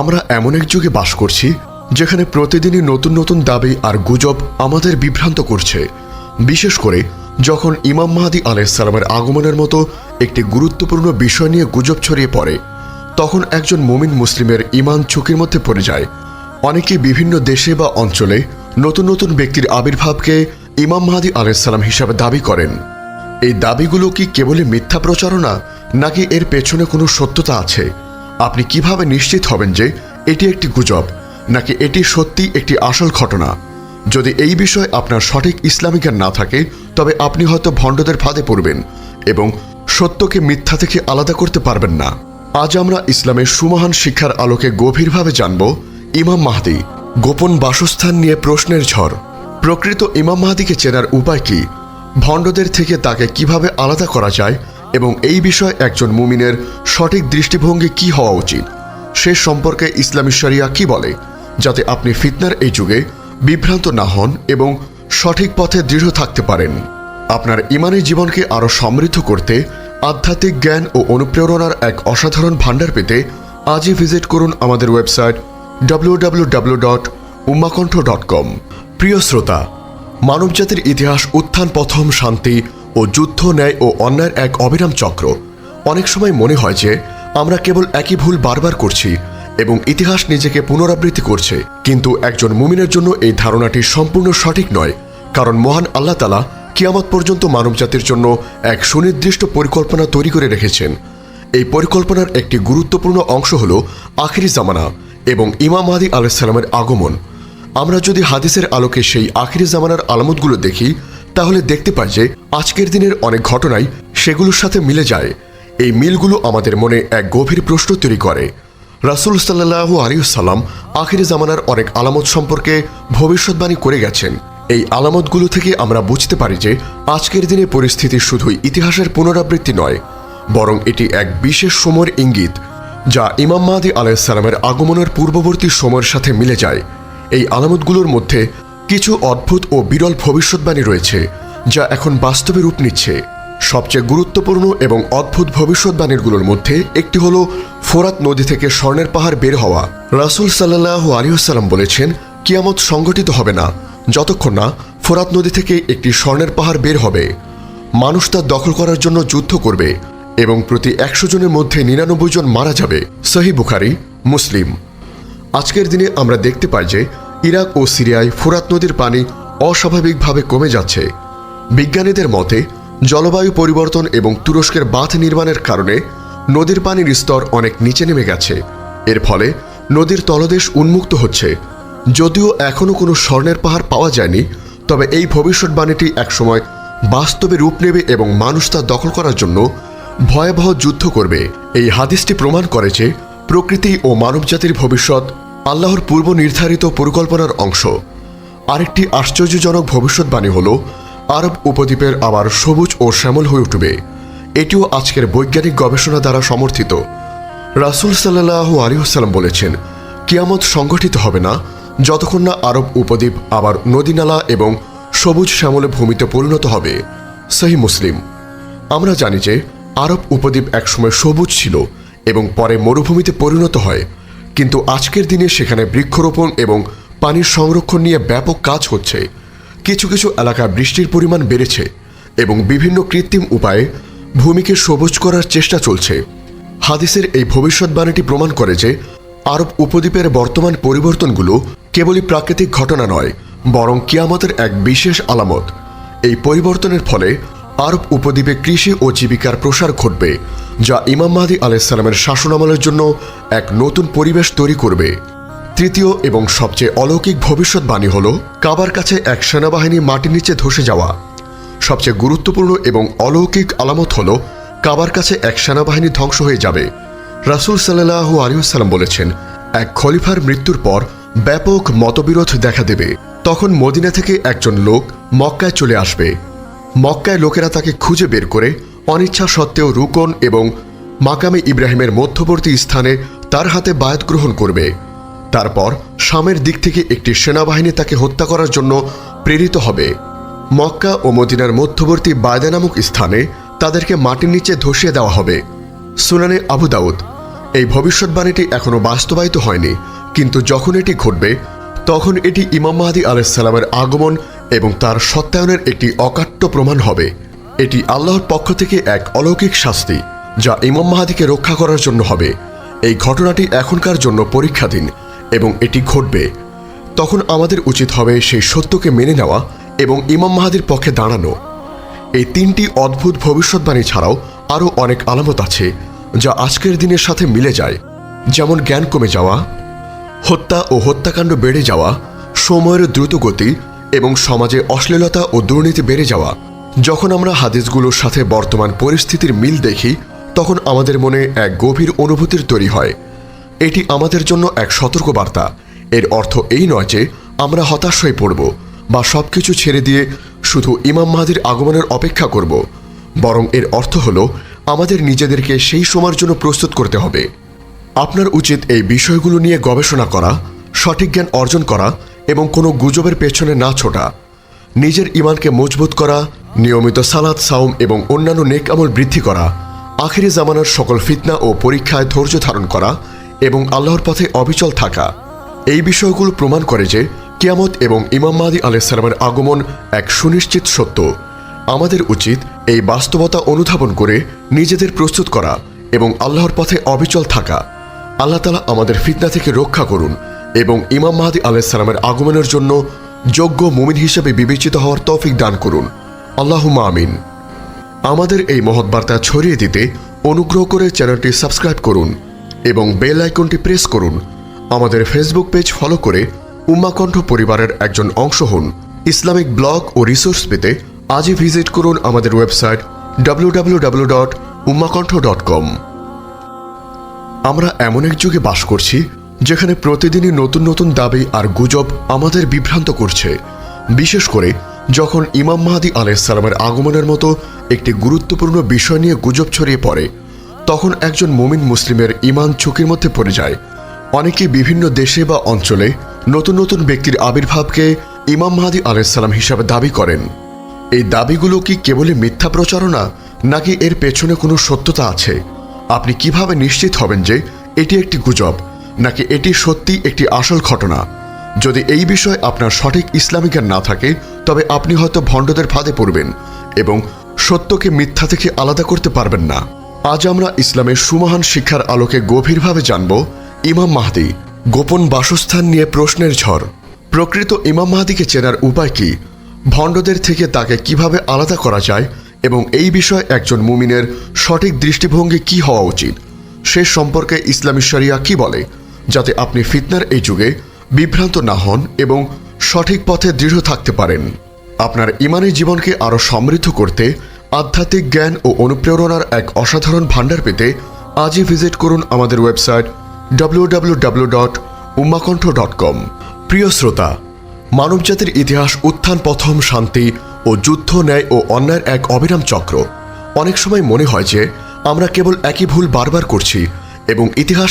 আমরা এমন এক যুগে বাস করছি, যেখানে প্রতিদিনই নতুন নতুন দাবি আর গুজব আমাদের বিভ্রান্ত করছে। বিশেষ করে যখন ইমাম মাহাদি আলাইসালামের আগমনের মতো একটি গুরুত্বপূর্ণ বিষয় নিয়ে গুজব ছড়িয়ে পড়ে, তখন একজন মুমিন মুসলিমের ইমান ঝুঁকির মধ্যে পড়ে যায়। অনেকে বিভিন্ন দেশে বা অঞ্চলে নতুন নতুন ব্যক্তির আবির্ভাবকে ইমাম মাহাদি আলাইসাল্লাম হিসাবে দাবি করেন। এই দাবিগুলো কি কেবলই মিথ্যা প্রচারণা, নাকি এর পেছনে কোনো সত্যতা আছে? আপনি কীভাবে নিশ্চিত হবেন যে এটি একটি গুজব, নাকি এটি সত্যি একটি আসল ঘটনা? যদি এই বিষয়ে আপনার সঠিক ইসলামী জ্ঞান না থাকে, তবে আপনি হয়তো ভণ্ডদের ফাঁদে পড়বেন এবং সত্যকে মিথ্যা থেকে আলাদা করতে পারবেন না। আজ আমরা ইসলামের সুমহান শিক্ষার আলোকে গভীরভাবে জানব ইমাম মাহাদি গোপন বাসস্থান নিয়ে প্রশ্নের ঝড়। প্রকৃত ইমাম মাহাদিকে চেনার উপায় কি? ভণ্ডদের থেকে তাকে কীভাবে আলাদা করা যায়? এবং এই বিষয়ে একজন মুমিনের সঠিক দৃষ্টিভঙ্গি কি হওয়া উচিত? সে সম্পর্কে ইসলামী শরিয়া কি বলে? যাতে আপনি ফিতনার এই যুগে বিভ্রান্ত না হন এবং সঠিক পথে দৃঢ় থাকতে পারেন। আপনার ইমানি জীবনকে আরও সমৃদ্ধ করতে আধ্যাত্মিক জ্ঞান ও অনুপ্রেরণার এক অসাধারণ ভাণ্ডার পেতে আজই ভিজিট করুন আমাদের ওয়েবসাইট www.ummakontho.com প্রিয় শ্রোতা, মানবজাতির ইতিহাস উত্থান, প্রথম শান্তি ও যুদ্ধ ন্যায় ও অন্যায়ের এক অবিরাম চক্র। অনেক সময় মনে হয় যে, আমরা কেবল একই ভুল বারবার করছি এবং ইতিহাস নিজেকে পুনরাবৃত্তি করছে। কিন্তু একজন মুমিনের জন্য এই ধারণাটি সম্পূর্ণ সঠিক নয়, কারণ মহান আল্লাহ তালা কিয়ামত পর্যন্ত মানবজাতির জন্য এক সুনির্দিষ্ট পরিকল্পনা তৈরি করে রেখেছেন। এই পরিকল্পনার একটি গুরুত্বপূর্ণ অংশ হল আখিরি জামানা এবং ইমাম মাহাদি আলাইসাল্লামের আগমন। আমরা যদি হাদিসের আলোকে সেই আখিরি জামানার আলামতগুলো দেখি তাহলে দেখতে পাই যে আজকের দিনের অনেক ঘটনাই সেগুলোর সাথে মিলে যায়। এই মিলগুলো আমাদের মনে এক গভীর প্রশ্ন তৈরি করে। রাসুল সাল্লাহু আলিউসাল্লাম আখিরি জামানার অনেক আলামত সম্পর্কে ভবিষ্যৎবাণী করে গেছেন। এই আলামতগুলো থেকে আমরা বুঝতে পারি যে আজকের দিনে পরিস্থিতি শুধুই ইতিহাসের পুনরাবৃত্তি নয়, বরং এটি এক বিশেষ সময়ের ইঙ্গিত, যা ইমাম মাহাদি আলাইসাল্লামের আগমনের পূর্ববর্তী সময়ের সাথে মিলে যায়। এই আলামতগুলোর মধ্যে কিছু অদ্ভুত ও বিরল ভবিষ্যৎবাণী রয়েছে, যা এখন বাস্তবে রূপ নিচ্ছে। সবচেয়ে গুরুত্বপূর্ণ এবং অদ্ভুত ভবিষ্যৎবাণীগুলোর মধ্যে একটি হল ফোরাত নদী থেকে স্বর্ণের পাহাড় বের হওয়া। রাসুল সাল্লাহ আলিউসাল্লাম বলেছেন, কিয়ামত সংগঠিত হবে না, যতক্ষণ না ফোরাত নদী থেকে একটি স্বর্ণের পাহাড় বের হবে। মানুষ তা দখল করার জন্য যুদ্ধ করবে এবং প্রতি একশো জনের মধ্যে নিরানব্বই জন মারা যাবে। সহি বুখারি, মুসলিম। আজকের দিনে আমরা দেখতে পাই যে ইরাক ও সিরিয়ায় ফোরাত নদীর পানি অস্বাভাবিকভাবে কমে যাচ্ছে। বিজ্ঞানীদের মতে, জলবায়ু পরিবর্তন এবং তুরস্কের বাঁধ নির্মাণের কারণে নদীর পানির স্তর অনেক নিচে নেমে গেছে। এর ফলে নদীর তলদেশ উন্মুক্ত হচ্ছে। যদিও এখনও কোনো স্বর্ণের পাহাড় পাওয়া যায়নি, তবে এই ভবিষ্যৎবাণীটি একসময় বাস্তবে রূপ নেবে এবং মানুষ তা দখল করার জন্য ভয়াবহ যুদ্ধ করবে। এই হাদিসটি প্রমাণ করে যে প্রকৃতি ও মানবজাতির ভবিষ্যৎ আল্লাহর পূর্ব নির্ধারিত পরিকল্পনার অংশ। আরেকটি আশ্চর্যজনক ভবিষ্যৎবাণী হল, আরব উপদ্বীপের আবার সবুজ ও শ্যামল হয়ে উঠবে। এটিও আজকের বৈজ্ঞানিক গবেষণা দ্বারা সমর্থিত। রাসুল সাল্লাহ আলিহাল্লাম বলেছেন, কিয়ামত সংগঠিত হবে না যতক্ষণ না আরব উপদ্বীপ আবার নদীনালা এবং সবুজ শ্যামলে ভূমিতে পরিণত হবে। সহি মুসলিম। আমরা জানি যে, আরব উপদ্বীপ একসময় সবুজ ছিল এবং পরে মরুভূমিতে পরিণত হয়। কিন্তু আজকের দিনে সেখানে বৃক্ষরোপণ এবং পানির সংরক্ষণ নিয়ে ব্যাপক কাজ হচ্ছে। কিছু কিছু এলাকায় বৃষ্টির পরিমাণ বেড়েছে এবং বিভিন্ন কৃত্রিম উপায়ে ভূমিকে সবুজ করার চেষ্টা চলছে। হাদিসের এই ভবিষ্যৎবাণীটি প্রমাণ করে যে আরব উপদ্বীপের বর্তমান পরিবর্তনগুলো কেবলই প্রাকৃতিক ঘটনা নয়, বরং কিয়ামতের এক বিশেষ আলামত। এই পরিবর্তনের ফলে আরব উপদ্বীপে কৃষি ও জীবিকার প্রসার ঘটবে। যা ইমাম মাহাদি আলাইসাল্লামের শাসনামলের জন্য এক নতুন পরিবেশ তৈরি করবে। তৃতীয় এবং সবচেয়ে অলৌকিক ভবিষ্যৎবাণী হল কাবার কাছে এক সেনাবাহিনী মাটির নিচে ধসে যাওয়া। সবচেয়ে গুরুত্বপূর্ণ এবং অলৌকিক আলামত হল কাবার কাছে এক সেনাবাহিনী ধ্বংস হয়ে যাবে। রাসুল সাল্লাহ আলিউসাল্লাম বলেছেন, এক খলিফার মৃত্যুর পর ব্যাপক মতবিরোধ দেখা দেবে। তখন মদিনা থেকে একজন লোক মক্কায় চলে আসবে। মক্কায় লোকেরা তাকে খুঁজে বের করে অনিচ্ছা সত্ত্বেও রুকন এবং মাকামে ইব্রাহিমের মধ্যবর্তী স্থানে তার হাতে বায়াত গ্রহণ করবে। তারপর শামের দিক থেকে একটি সেনাবাহিনী তাকে হত্যা করার জন্য প্রেরিত হবে। মক্কা ও মদিনার মধ্যবর্তী বায়দা নামক স্থানে তাদেরকে মাটির নিচে ধসিয়ে দেওয়া হবে। সুনানে আবু দাউদ। এই ভবিষ্যৎবাণীটি এখনও বাস্তবায়িত হয়নি, কিন্তু যখন এটি ঘটবে, তখন এটি ইমাম মাহাদি আলাইসাল্লামের আগমন এবং তার সত্যায়নের একটি অকাট্য প্রমাণ হবে। এটি আল্লাহর পক্ষ থেকে এক অলৌকিক শাস্তি, যা ইমাম মাহাদিকে রক্ষা করার জন্য হবে। এই ঘটনাটি এখনকার জন্য পরীক্ষাধীন এবং এটি ঘটবে। তখন আমাদের উচিত হবে সেই সত্যকে মেনে নেওয়া এবং ইমাম মাহাদির পক্ষে দাঁড়ানো। এই তিনটি অদ্ভুত ভবিষ্যৎবাণী ছাড়াও আরও অনেক আলামত আছে, যা আজকের দিনের সাথে মিলে যায়। যেমন জ্ঞান কমে যাওয়া, হত্যা ও হত্যাকাণ্ড বেড়ে যাওয়া, সময়ের দ্রুত গতি এবং সমাজে অশ্লীলতা ও দুর্নীতি বেড়ে যাওয়া। যখন আমরা হাদিসগুলোর সাথে বর্তমান পরিস্থিতির মিল দেখি, তখন আমাদের মনে এক গভীর অনুভূতির তৈরি হয়। এটি আমাদের জন্য এক সতর্কবার্তা। এর অর্থ এই নয় যে আমরা হতাশ হয়ে পড়ব বা সবকিছু ছেড়ে দিয়ে শুধু ইমাম মাহাদির আগমনের অপেক্ষা করব। বরং এর অর্থ হলো, আমাদের নিজেদেরকে সেই সময়ের জন্য প্রস্তুত করতে হবে। আপনার উচিত এই বিষয়গুলো নিয়ে গবেষণা করা, সঠিক জ্ঞান অর্জন করা এবং কোনো গুজবের পেছনে না ছোটা। নিজের ইমানকে মজবুত করা নিয়মিত সালাদ সাউম এবং অন্যান্য নেক আমল বৃদ্ধি করা, আখিরি জামানার সকল ফিতনা ও পরীক্ষায় ধৈর্য ধারণ করা এবং আল্লাহর পথে অবিচল থাকা। এই বিষয়গুলো প্রমাণ করে যে কিয়ামত এবং ইমাম মাহাদি আলাইসালামের আগমন এক সুনিশ্চিত সত্য। আমাদের উচিত এই বাস্তবতা অনুধাবন করে নিজেদের প্রস্তুত করা এবং আল্লাহর পথে অবিচল থাকা। আল্লাহ তালা আমাদের ফিতনা থেকে রক্ষা করুন এবং ইমাম মাহাদি আলাইসালামের আগমনের জন্য যোগ্য মুমিন হিসেবে বিবেচিত হওয়ার তৌফিক দান করুন। আল্লাহ আমিন। আমাদের এই মহৎ বার্তা ছড়িয়ে দিতে অনুগ্রহ করে চ্যানেলটি সাবস্ক্রাইব করুন এবং বেল আইকনটি প্রেস করুন। আমাদের ফেসবুক পেজ ফলো করে উম্মাকণ্ঠ পরিবারের একজন অংশ হন। ইসলামিক ব্লগ ও রিসোর্স পেতে আজই ভিজিট করুন আমাদের website W dot dot com আমরা এমন এক যুগে বাস করছি যেখানে প্রতিদিনই নতুন নতুন দাবি আর গুজব আমাদের বিভ্রান্ত করছে। বিশেষ করে যখন ইমাম মাহাদি আলাইসালামের আগমনের মতো একটি গুরুত্বপূর্ণ বিষয় নিয়ে গুজব ছড়িয়ে পড়ে, তখন একজন মুমিন মুসলিমের ইমান ঝুঁকির মধ্যে পড়ে যায়। অনেকে বিভিন্ন দেশে বা অঞ্চলে নতুন নতুন ব্যক্তির আবির্ভাবকে ইমাম মাহাদি আলাইসাল্লাম হিসাবে দাবি করেন। এই দাবিগুলো কি কেবলই মিথ্যা প্রচারণা, নাকি এর পেছনে কোনো সত্যতা আছে? আপনি কীভাবে নিশ্চিত হবেন যে এটি একটি গুজব, নাকি এটি সত্যি একটি আসল ঘটনা? যদি এই বিষয়ে আপনার সঠিক ইসলামী জ্ঞান না থাকে, তবে আপনি হয়তো ভণ্ডদের ফাঁদে পড়বেন এবং সত্যকে মিথ্যা থেকে আলাদা করতে পারবেন না। আজ আমরা ইসলামের সুমহান শিক্ষার আলোকে গভীরভাবে জানব ইমাম মাহাদি গোপন বাসস্থান নিয়ে প্রশ্নের ঝড়। প্রকৃত ইমাম মাহাদিকে চেনার উপায় কি? ভণ্ডদের থেকে তাকে কীভাবে আলাদা করা যায়? এবং এই বিষয়ে একজন মুমিনের সঠিক দৃষ্টিভঙ্গি কি হওয়া উচিত? সে সম্পর্কে ইসলামী শরিয়া কি বলে? যাতে আপনি ফিতনার এই যুগে বিভ্রান্ত না হন এবং সঠিক পথে দৃঢ় থাকতে পারেন। আপনার ইমানি জীবনকে আরও সমৃদ্ধ করতে আধ্যাত্মিক জ্ঞান ও অনুপ্রেরণার এক অসাধারণ ভাণ্ডার পেতে আজই ভিজিট করুন আমাদের website W dot dot com প্রিয় শ্রোতা, মানবজাতির ইতিহাস উত্থান পথম শান্তি ও যুদ্ধ, ন্যায় ও অন্যায়ের এক অবিরাম চক্র। অনেক সময় মনে হয় যে আমরা কেবল একই ভুল বারবার করছি এবং ইতিহাস